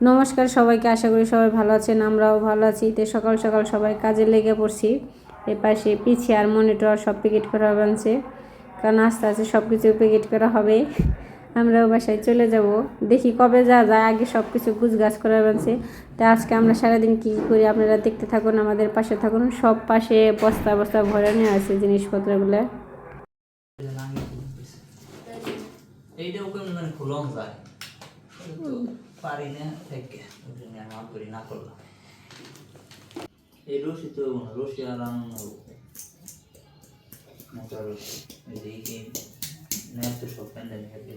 নমস্কার সবাইকে আশা করি সবাই ভালো আছেন আমরাও ভালো আছি। তো সকাল সকাল সবাই কাজে লেগে পড়ছি। এ পাশে পিছিয়ে আর মনিটর সব প্যাকেট করা বানছে। কারণ আস্তে আস্তে সব কিছু প্যাকেট করা হবে। আমরাও বাসায় চলে যাব। দেখি কবে যা যায় আগে সব কিছু গুছগাছ করা বানছে। তো আজকে আমরা সারাদিন কী কী করি আপনারা দেখতে থাকুন আমাদের পাশে থাকুন। সব পাশে বস্তা বস্তা ভরে নিয়ে আছে জিনিসপত্রগুলো। এইটাও কেমন মানে খুলন যায়। পারি না থেকে ওই জন্য আমি আর করি না করলাম এই রশি তো না রশি আর আনানো মোটা রশি এই তো সব প্যান্ডেমিক হয়ে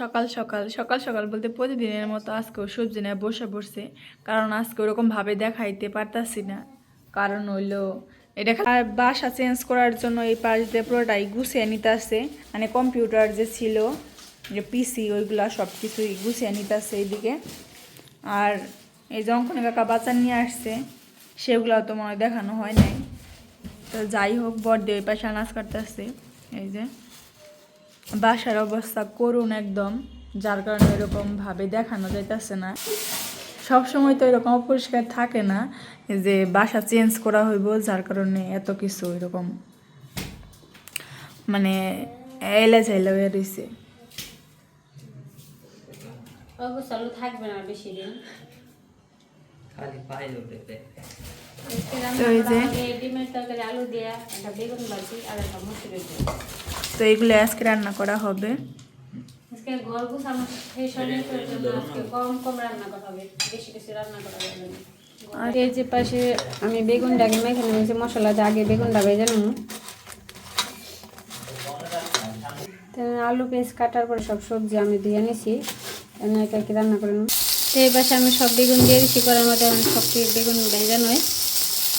সকাল সকাল সকাল সকাল বলতে প্রতিদিনের মতো আজকেও সবজি নিয়ে বসে পড়ছে। কারণ আজকে ওরকমভাবে দেখাইতে পারতাছি না। কারণ হইল, এটা বাসা চেঞ্জ করার জন্য এই পাশ দিয়ে পুরোটাই গুছিয়ে নিতে আসছে মানে কম্পিউটার যে ছিল, যে পিসি ওইগুলা সব কিছুই গুছিয়ে নিতে আসছে এইদিকে। আর এই যে অঙ্কনে কাকা বাচ্চা নিয়ে আসছে সেগুলো তো মনে দেখানো হয় নাই। তো যাই হোক বড়দের ওই পাশে আনাজ কাটতে আসছে এই যে বাসার অবস্থা করুন একদম যার কারণে এরকম ভাবে দেখানো যাইতেছে না। সব সময় তো এরকম অপরিষ্কার থাকে না যে বাসা চেঞ্জ করা হইব যার কারণে এত কিছু এরকম মানে এলে চাইলে হয়ে রয়েছে থাকবে না বেশি দিন। খালি তো এই যে ডিমের তরকারি আলু দিয়া একটা বেগুন ভাজি আর একটা মুসুরি দিয়ে। তো এগুলো আজকে রান্না করা হবে। আর এই যে পাশে আমি বেগুনটাকে মেখে নিয়েছি মশলা আগে বেগুনটা ভেজে নেব। তো আলু পেঁয়াজ কাটার পরে সব সবজি আমি দিয়ে নিছি এনে একা কি রান্না করে নেব। তো এই পাশে আমি সব বেগুন দিয়ে দিচ্ছি করার মধ্যে আমি সব বেগুন ভেজে নয়।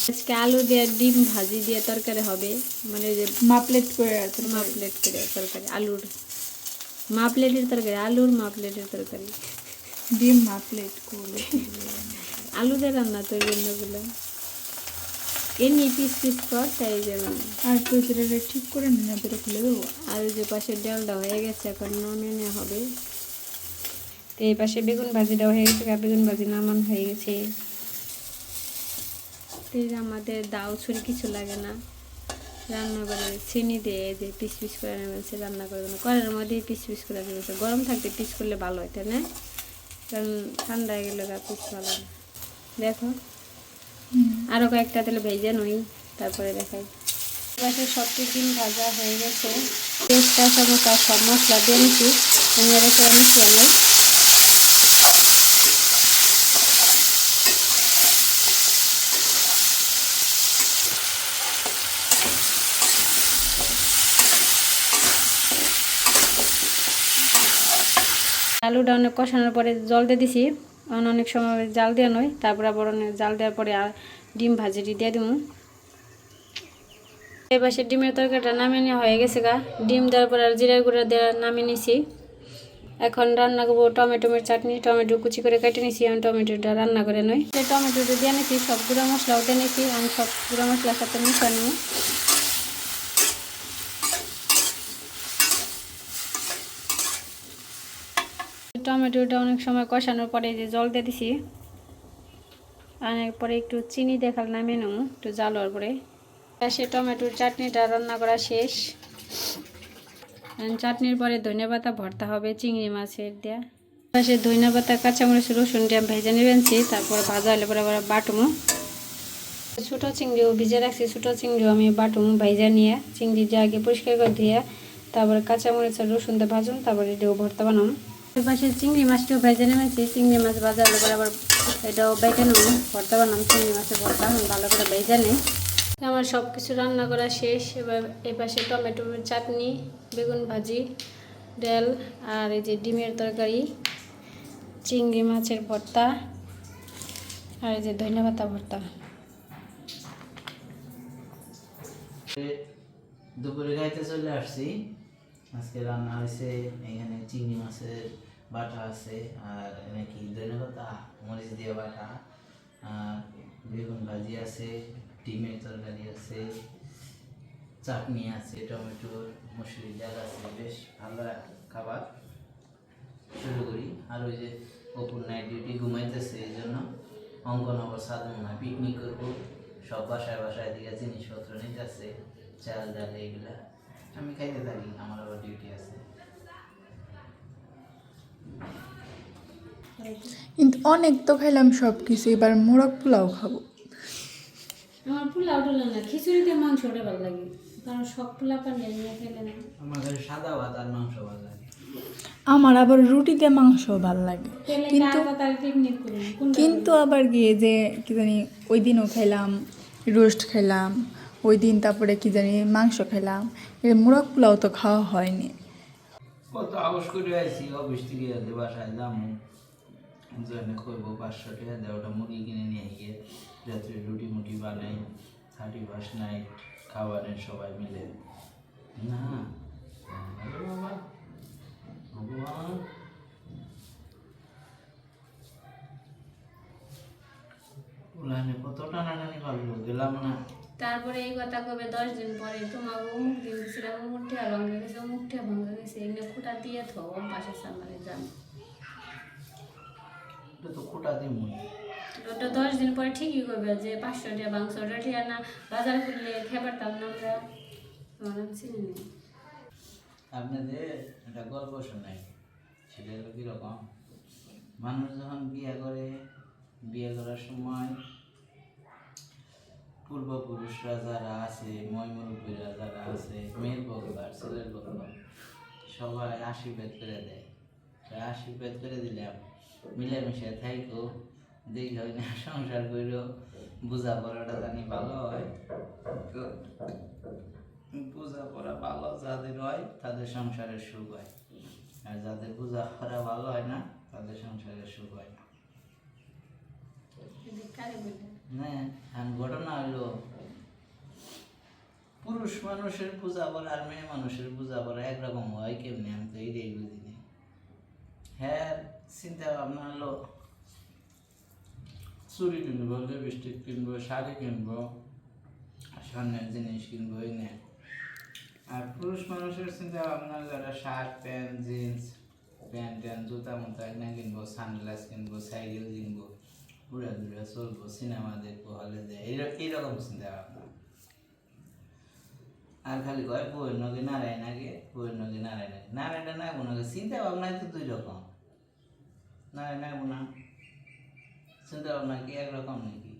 আজকে আলু দিয়ে ডিম ভাজি দিয়ে তরকারি হবে। মানে যে মাপলেট করে আছে মা প্লেট করে তরকারি আলুর। মাপলেটের তরকারি আলুর মাপলেটের তরকারি। ডিম মা প্লেট করে। আলু দিয়ে রান্না তো ওই জন্যগুলো এমনি পিস পিস কর তাই যেমন আর সেটা ঠিক করে নিয়ে ধরে খুলে দেবো? আর যে পাশে ডালটা হয়ে গেছে এখন নেওয়া হবে। তো এই পাশে বেগুন ভাজিটাও হয়ে গেছে বেগুন ভাজি নামান হয়ে গেছে। তো এই যে আমাদের দাও ছুরি কিছু লাগে না। রান্না করে চিনি দিয়ে যে পিস পিস করে নেমেছে রান্না করে দেবো কড়াইয়ের মধ্যে পিস পিস করে নেমেছে গরম থাকতে পিস করলে ভালো হয় না? কারণ ঠান্ডা হয়ে গেলে পিস ভালো না দেখো। আরও কয়েকটা তাহলে ভেজে নই তারপরে দেখাই। পাশে সব টিফিন ভাজা হয়ে গেছে। পেস্টটা সমস্ত সব মশলা দিয়ে নিচ্ছি। আমি আর একটা আলুটা অনেক কষানোর পরে জল দিয়ে দিছি। অন অনেক সময় জাল দেওয়া নয়, তারপরে আবার অনেক জাল দেওয়ার পরে আর ডিম ভাজিটি দিয়ে দিব এবার ডিমের তরকারিটা নামিয়ে নেওয়া হয়ে গেছে গা। ডিম দেওয়ার পরে আর জিরার গুঁড়া দেওয়া নামিয়ে নিছি। এখন রান্না করব টমেটোমের চাটনি, টমেটো কুচি করে কেটে নিছি আমি টমেটোটা রান্না করে নই। টমেটোটা দিয়ে নিছি, সব গুঁড়া মশলাও দিয়ে নিছি আমি সব গুঁড়া মশলার সাথে মিশিয়ে নেব টমেটোটা অনেক সময় কষানোর পরে যে জল দিয়ে দিছি আর পরে একটু চিনি দেখাল নামিয়ে নেব, একটু জাল হওয়ার পরে। সে টমেটোর চাটনিটা রান্না করা শেষ। চাটনির পরে ধনে পাতা ভর্তা হবে, চিংড়ি মাছের দেয়া। পাশে ধনে পাতা, কাঁচামরিচ, রসুন দিয়ে ভেজে নেবেনছি তারপর ভাজা হলে পরে আবার বাটুমো। ছোটো চিংড়িও ভিজে রাখছি, ছোটো চিংড়িও আমি বাটুম ভেজে নিয়ে, চিংড়ি দিয়ে আগে পরিষ্কার করে দিয়ে তারপরে কাঁচামরিচ আর রসুন দিয়ে ভাজুন তারপরে ভর্তা বানাম। এর পাশে চিংড়ি মাছটাও ভেজে নেবেছি চিংড়ি মাছ ভাজা হলে পরে আবার এটাও বেটে নেব। ভর্তা বানাম চিংড়ি মাছের ভর্তা, ভালো করে ভেজে নিই আমার সব কিছু রান্না করা শেষ। এবার এই পাশে টমেটোর চাটনি, বেগুন ভাজি, ডাল আর এই যে ডিমের তরকারি, চিংড়ি মাছের ভর্তা আর এই যে ধনে পাতা ভর্তা। দুপুরে গাইতে চলে আসছি। আজকে রান্না হয়েছে, এখানে চিংড়ি মাছের বাটা আছে, আর নাকি ধনে পাতা, মরিচ দিয়ে বাটা, আর বেগুন ভাজি আছে, ডিমের তরকারি আছে, চাটনি আছে টমেটোর মুসুরি ডাল আছে, বেশ ভালো খাবার। শুরু করি। আর ওই যে অপুর নাইট ডিউটি ঘুমাইতেছে, এই জন্য অঙ্কনগর সাধু হয় পিকনিক করব। সব বাসায় বাসায় দিকে জিনিসপত্র নিতেছে, চাল, ডাল, এইগুলা। আমি খাইতে থাকি আমার আবার ডিউটি আছে। কিন্তু অনেক তো খাইলাম সব কিছু এবার মোরগ পোলাও খাব। আমার পোলাও টোলা না খিচুড়িতে মাংসটা ভালো লাগে। কারণ সব পোলা পারলে নিয়ে খেলে না। আমার সাদা ভাত আর মাংস ভালো লাগে। আমার আবার রুটিতে মাংস ভালো লাগে। কিন্তু কিন্তু আবার গিয়ে যে কি জানি ওই দিনও খাইলাম রোস্ট খাইলাম ওই দিন তারপরে কি জানি মাংস খাইলাম এর মোরগ পোলাও তো খাওয়া হয়নি। কত আবস করে আইছি, অফিস থেকে যাতে বাসায় যাব জন্য করব পাঁচশো টাকা দেয় ওটা মুরগি কিনে নিয়ে গিয়ে রাত্রে রুটি মুটি বানাই থার্টি ফার্স্ট নাইট খাবারের সবাই মিলে। না বাবা, ভগবান। উলানে কত টানাটানি পারল গেলাম না। তারপরে এই কথা কবে দশ দিন পরে তোমার অমুক দিন দিয়েছিলাম অমুকটি আর ভাঙা গেছে অমুকটি আর ভাঙা গেছে এগুলো খুঁটা দিয়ে থো পাশের সামনে যান তো খোটা ওটা দশ দিন পরে ঠিকই করবে যে পাঁচশো টাকা মাংসটা ঠিক না বাজার করলে খেয়ে পারতাম না আমরা। আমার চিনি না। আপনাদের একটা গল্প শোনাই সেটা হলো কীরকম? মানুষ যখন বিয়ে করে বিয়ে করার সময় পূর্বপুরুষরা যারা আছে ময়মুরব্বীরা যারা আছে, মেয়ের আর ছেলের পক্ষ সবাই আশীর্বাদ করে দেয়। আশীর্বাদ করে দিলাম, মিলেমিশে থাইকো, দেখি হয় না, সংসার করেও বোঝা পড়াটা জানি ভালো হয়। তো বোঝাপড়া ভালো যাদের হয়, তাদের সংসারের সুখ হয়। আর যাদের বোঝাপড়া ভালো হয় না, তাদের সংসারের সুখ হয় না। কারে আর ঘটনা হলো, পুরুষ মানুষের বোঝাপড়া আর মেয়ে মানুষের বোঝাপড়া একরকম হয় কেমনি? আমি তো এইটাই বুঝিনি। হ্যাঁ চিন্তা ভাবনা হলো চুরি কিনবো লিপস্টিক কিনবো, শাড়ি কিনবো, স্বর্ণের জিনিস কিনবো, এই নে। আর পুরুষ মানুষের চিন্তা ভাবনা একটা শার্ট, প্যান্ট, জিন্স, প্যান্ট ট্যান্ট, জুতা, মুতা কিনবো, সানগ্লাস কিনবো, সাইকেল কিনবো। ঘুরে ঘুরে চলবো সিনেমা দেখব হলে যে এইরকম চিন্তা ভাবনা। আর খালি কয় বইয়ের নগে নারায় নাগে বইয়ের নগে নারায় নাগে নারায়ণটা নাগবো নাগে চিন্তা ভাবনাই তো দুই রকম। নারায় নাগবো না চিন্তা ভাবনা কি একরকম নাকি?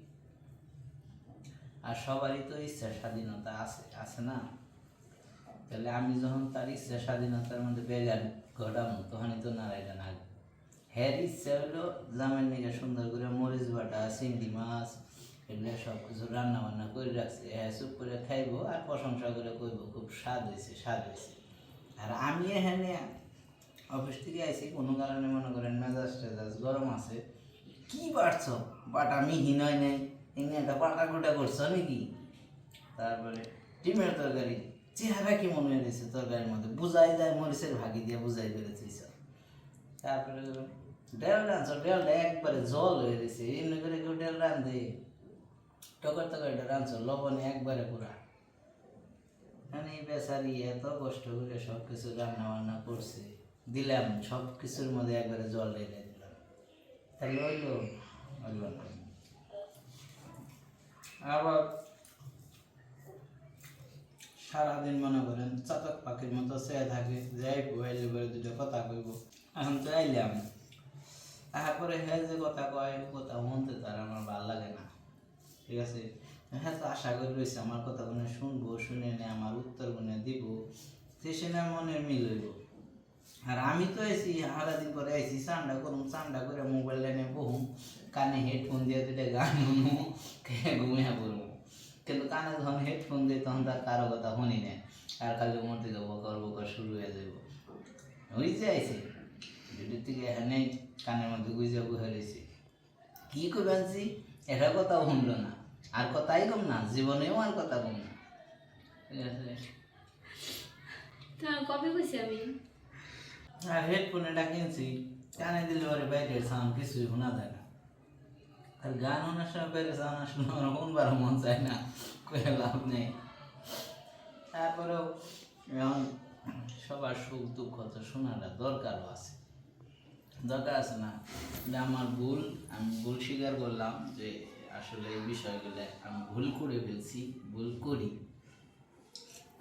আর সবারই তো ইচ্ছা স্বাধীনতা আছে আছে না? তাহলে আমি যখন তার ইচ্ছা স্বাধীনতার মধ্যে বেগান ঘটাবো, তখনই তো নারায়ণটা নাগবো হ্যার হলো জামের নিকে সুন্দর করে মরিচ বাটা, চিংড়ি মাছ, এগুলো সব কিছু রান্না বান্না করে রাখছে। হ্যাঁ চুপ করে খাইবো আর প্রশংসা করে কইবো, খুব স্বাদ হয়েছে স্বাদ হয়েছে আর আমি এখানে অফিস থেকে আইছি, কোনো কারণে মনে করেন মেজাজ টেজাজ গরম আছে। কি বাড়ছ বাটা মিহি নয় নাই, এমনি একটা বাটা গোটা করছ নাকি? তারপরে ডিমের তরকারি, চেহারা কি মনে হয়েছে তরকারির মধ্যে? বুঝাই যায় মরিচের ভাগি দিয়ে বুঝাই করে তারপরে ডেল রাঁধছ ডেলটা একবারে জল হয়ে গেছে এমনি করে কেউ ডেল রাঁধে টকর তরকারিটা রাঁধছ লবণে একবারে পুরা। মানে বেচারি এত কষ্ট করে সব কিছু রান্না বান্না করছে, দিলাম সব কিছুর মধ্যে একবারে জল ঢেলে দিলাম। তাহলে হইল হইল না। আবার সারাদিন মনে করেন চাতক পাখির মতো চেয়ে থাকে, যাই বইলে বলে দুটো কথা কইব। এখন তো আইলাম। তারপরে হ্যাঁ যে কথা কয় কথা শুনতে তার আমার ভালো লাগে না। ঠিক আছে? হ্যাঁ তো আশা করি রয়েছে, আমার কথা গুনে শুনব, শুনে নে আমার উত্তর গুনে দিব সে না মনের মিল হইব। আর আমি তো এসি সারাদিন পরে আইসি চান্ডা করুম চান্ডা করে মোবাইল লাইনে বহুম, কানে হেডফোন দিয়ে দুটো গান খেয়ে ঘুমিয়ে পড়ব। কিন্তু কানে যখন হেডফোন দিই, তখন তার কারও কথা শুনি না। আর খালি মন থেকে বকর বকর শুরু হয়ে যাব হয়েছে আইসে ডিউটির থেকে এখানে কানের মধ্যে গুজে বহে রয়েছে। কি করে আনছি? এটা কথাও শুনলো না। আর কথাই কম না জীবনেও আর কথা কম না। কবে কইছি আমি? আর হেডফোন এটা কিনছি কানে দিলে পরে বাইরের সাউন্ড কিছুই শোনা যায় না। আর গান শোনার সময় বাইরের সাউন্ড শুনে শুনবার মন চায় না কয়ে লাভ নেই। তারপরেও এখন সবার সুখ দুঃখ তো শোনাটা দরকারও আছে। দরকার আছে না। আমার ভুল আমি ভুল স্বীকার করলাম যে আসলে এই বিষয়গুলো আমি ভুল করে ফেলছি ভুল করি।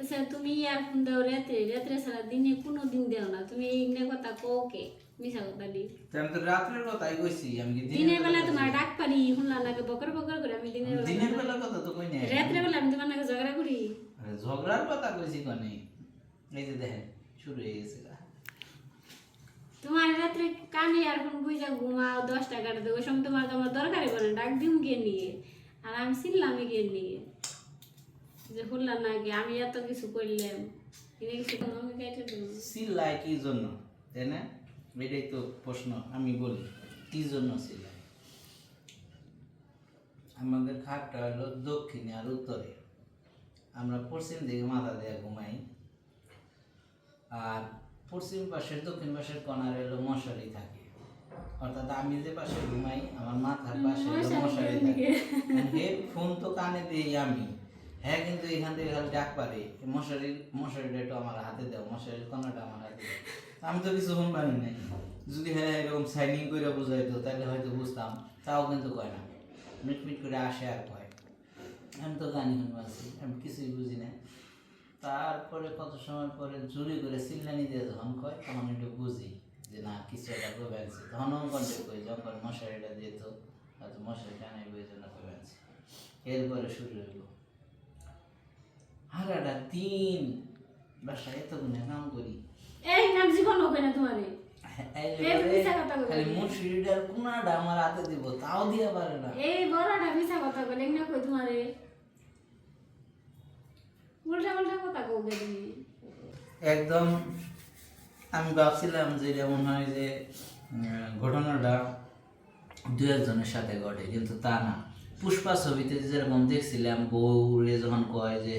আচ্ছা তুমি ইয়ারফোন দাও রাত্রে রাত্রে ছাড়া দিনে কোনো দিন দেও না। তুমি এই নে কথা কও কে? মিশা কথা দি। আমি তো রাত্রের কথাই কইছি আমি কি দিনের বেলা তোমার? ডাক পারি শুনলাম লাগে বকর বকর করে আমি দিনের বেলা দিনের বেলা কথা তো কই নাই। রাত্রে বেলা আমি তোমার নাকি ঝগড়া করি। ঝগড়ার কথা কইছি কোনে? এই যে দেখেন শুরু হয়ে গেছে। তোমার রাত্রে কানে ইয়ারফোন বুঝা ঘুমাও দশটা কাটা দেবো সময় তোমার তোমার দরকারই পড়ে না, ডাক দিম গিয়ে নিয়ে? আর আমি চিনলাম গিয়ে নিয়ে। যে শুনলাম নাকি আমি এত কিছু করলাম। এনে কিছু আমি সিলাই কি জন্য? তাই না? এটাই তো প্রশ্ন আমি বলি কি জন্য সিলাই আমাদের খাটটা হলো দক্ষিণে আর উত্তরে। আমরা পশ্চিম দিকে মাথা দিয়ে ঘুমাই। আর পশ্চিম পাশের দক্ষিণ পাশের কর্নারে হলো মশারি থাকে। অর্থাৎ আমি যে পাশে ঘুমাই আমার মাথার পাশে মশারি থাকে। হেডফোন তো কানে দিই আমি। হ্যাঁ কিন্তু এখান থেকে খালি ডাক পারে। মশারি মশারিটা একটু আমার হাতে দাও মশারির কর্নারটা আমার হাতে দাও। আমি তো কিছু শুনবানি নাই। যদি হ্যাঁ এরকম সাইনিং করে বোঝাইতো তাহলে হয়তো বুঝতাম। তাও কিন্তু কয় না। মিট মিট করে আসে আর কয়। আমি তো গানই শুনবাছি আমি কিছুই বুঝি না। তারপরে কত সময় পরে চুরি করে সিল্লানি দিয়ে যখন কয় তখন একটু বুঝি যে না কিছু একটা আনছি তখন কন্টে কই যখন মশারিটা দিত হয়তো মশারি টানাই বই জন্য এরপরে শুরু হইল। হারাটা বাসায় এত গুণে কাম করি। এই নাম জীবন হবে না তোমারে। কোনাটা আমার হাতে দিব তাও দিয়ে পারে না। এই বড়টা মিশা কথা বলে না কই তোমারে? উল্টা উল্টা কথা কবে তুমি একদম, আমি ভাবছিলাম যে যেমন হয় যে ঘটনাটা দু একজনের সাথে ঘটে, কিন্তু তা না। পুষ্পা ছবিতে যেরকম দেখছিলাম, বউরে যখন কয় যে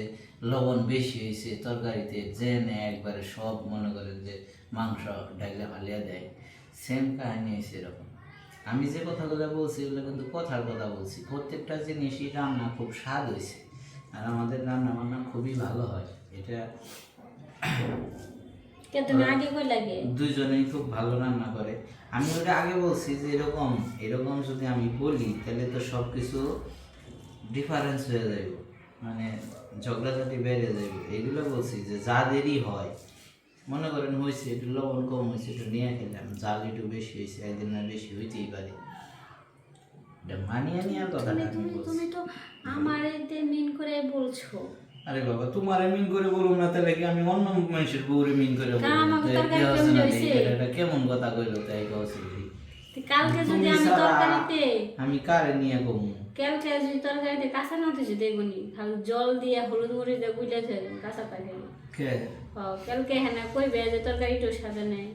লবণ বেশি হয়েছে তরকারিতে নেয় একবারে সব মনে করেন যে মাংস ডাইলে ফালিয়া দেয়। সেম কাহিনী হয়েছে এরকম। আমি যে কথাগুলো বলছি, এগুলো কিন্তু কথার কথা বলছি। প্রত্যেকটা জিনিসই রান্না খুব স্বাদ হয়েছে। আর আমাদের রান্না বান্না খুবই ভালো হয়। এটা কে তুমি আগে কই লাগে? দুইজনেই খুব ভালো রান্না করে। আমি ওটা আগে বলছি যে এরকম এরকম যদি আমি বলি তাহলে তো সব কিছু ডিফারেন্স হয়ে যাবে মানে ঝগড়াঝাটি বেড়ে যাবে এগুলো বলছি যে যাদেরই হয় মনে করেন হয়েছে একটু লবণ কম হয়েছে একটু নিয়ে খেলাম। জাল একটু বেশি হয়েছে একদিন না বেশি হইতেই পারে। মানিয়ে নেওয়ার কথাটা আমি তুমি তুমি তো আমার মিন করে বলছো। আরে বাবা তোমার মিন করে বলুম না তাহলে কি আমি অন্য মানুষের বউরে মিন করে বলব আমাকে তাই তরকারি কি হচ্ছে কেমন না হয়েছে? এটা- এটা কেমন কথা কইলো তাই কইছি কালকে যদি আমি তরকারিতে আমি কারে নিয়ে কমু? কালকে যদি তরকারিতে কাঁচা না তুই দেখবনি? খালি জল দিয়ে হলুদ মরিচ দিয়ে গুলে কাঁচা তরকারি। কে? কালকে হ্যাঁ কইবে যে তরকারিটা সাদা নেই।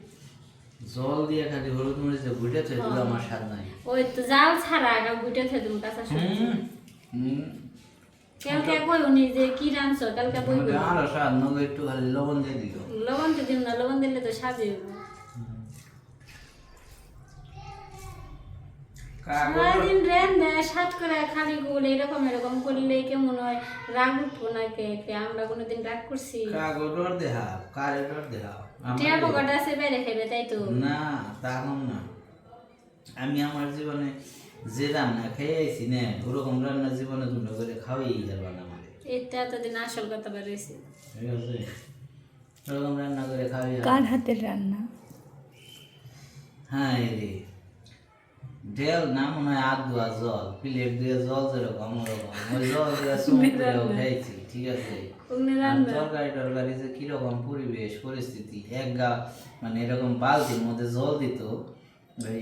জল দিয়ে খালি হলুদ মরিচ দিয়ে গুটে থই দিলে আমার স্বাদ নাই। ওই তো জাল ছাড়া আগা গুটে থাকে তুমি কাঁচা সবজি। হুম। কালকে কই উনি যে কি রাঁধছো কালকে কই আমাকে আরও স্বাদ নগে একটু খালি লবণ দিয়ে দিল লবণ তো দিম না লবণ দিলে তো স্বাদ হইব। সারাদিন রেন দেয় সাত করে খালি গোল এরকম এরকম করলে কেমন হয়? রাগ উঠবো না কে কে? আমরা কোনোদিন রাগ করছি। কাগজর দেহা কারে ডর দেহা। টিয়া পকোড়া আছে বাইরে খাইবে তাই তো? না তা কম না। আমি আমার জীবনে যে রান্না খেয়ে আইছি না ওরকম রান্না জীবনে দুটো করে খাওয়াই যাব না আমাদের এটা এতদিন আসল কথা বেরিয়েছে ঠিক আছে? ওরকম রান্না করে খাওয়াই কার হাতের রান্না? হ্যাঁ এই রে ঢেল না মনে হয় আধ দোয়া জল প্লেট দিয়ে জল যেরকম ওরকম। ওই জল দিয়ে ঠিক আছে? তরকারি টরকারি যে কীরকম পরিবেশ পরিস্থিতি? এক গা মানে এরকম বালতির মধ্যে জল দিত ওই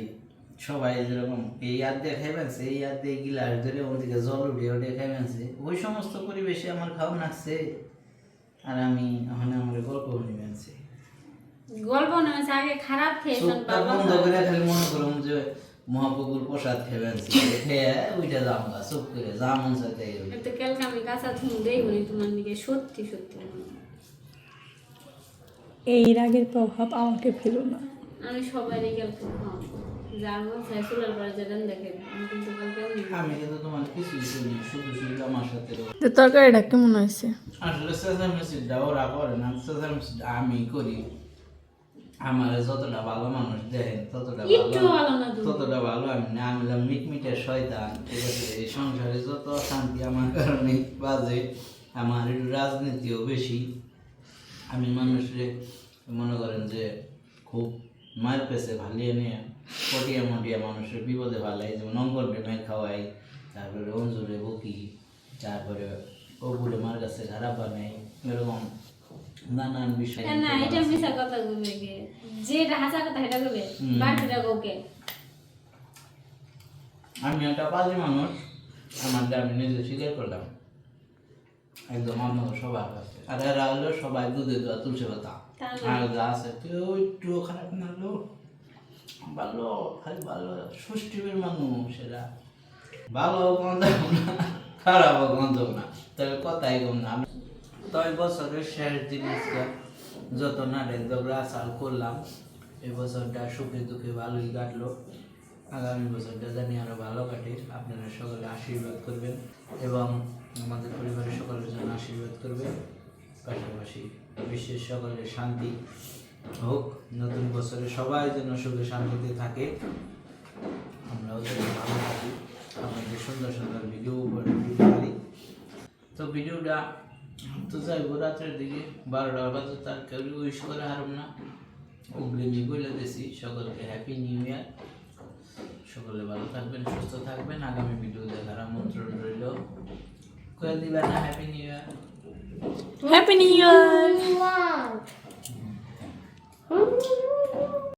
সবাই যেরকম এই হাত দিয়ে খাইবেন এই হাত দিয়ে গিলাস ধরে ওদিকে জল উঠে উঠে খাইবেন ওই সমস্ত পরিবেশে আমার খাওয়া লাগছে। আর আমি ওখানে আমার গল্প শুনিবেন গল্প আগে খারাপ খেয়ে বন্ধ করে খালি মনে করুন যে মহাপুকুর প্রসাদ খেবেন খেয়ে ওইটা গা চুপ করে সাথে কালকে আমি কাঁচা থুম দেই বলি তোমার দিকে সত্যি সত্যি এই রাগের প্রভাব আমাকে ফেলো না। আমি সবাই কালকে খাওয়াবো। যার চাই চুলার পরে যেটা দেখে আমি কিন্তু কালকে আমি কিন্তু তোমার কিছুই করিনি শুধু শুধু আমার সাথে তো তরকারিটা কেমন হয়েছে? আসলে সেসার মেসিডটা ওরা করে না সেসার আমি করি। আমার যতটা ভালো মানুষ দেখেন ততটা ভালো। ততটা ভালো আমি না আমি হলাম মিটমিটের শয়তান ঠিক আছে এই সংসারে যত শান্তি আমার কারণে বাজে আমার একটু রাজনীতিও বেশি আমি মানুষের মনে করেন যে খুব মার পেছে ভালিয়ে নিয়ে পটিয়া মটিয়া মানুষের বিপদে ভালাই যেমন অঙ্কন প্রেমে খাওয়াই তারপরে অঞ্জুরে বকি তারপরে অপুরে মার কাছে খারাপ বানাই এরকম নানান বিষয় না এটা মিশা কথা কইবে কে? যেটা হাসা কথা সেটা কইবে? বাকিটা কওকে আমি একটা পাজি মানুষ আমার আমি নিজে স্বীকার করলাম একদম অন্য সবার কাছে। আর এরা হলো সবাই দুধে দেওয়া তুলসী পাতা। তা আর যা আছে কেউ একটু খারাপ না হলো ভালো খালি ভালো সুষ্টিবের মানুষ এরা। ভালো গন্ধ না খারাপও গন্ধ না। তাহলে কথাই কম না। তবে বছরের শেষ জিনিসটা যত নাটক ঝগড়া সাল করলাম, এই বছরটা সুখে দুঃখে ভালোই কাটলো। আগামী বছরটা জানি আরও ভালো কাটে, আপনারা সকলে আশীর্বাদ করবেন এবং আমাদের পরিবারের সকলের জন্য আশীর্বাদ করবেন। পাশাপাশি বিশ্বের সকলের শান্তি হোক, নতুন বছরে সবাই যেন সুখে শান্তিতে থাকে। আমরাও যেন ভালো থাকি। আপনাদের সুন্দর সুন্দর ভিডিও পারি। তো ভিডিওটা তো যাইব রাত্রের দিকে বারোটা বাজে তার কেউ উইশ করে হারম না অগ্রিমী বলে দিছি সকলকে হ্যাপি নিউ ইয়ার সকলে ভালো থাকবেন সুস্থ থাকবেন। আগামী ভিডিও দেখার আমন্ত্রণ রইল। করে দিবেন না happy new year happy new year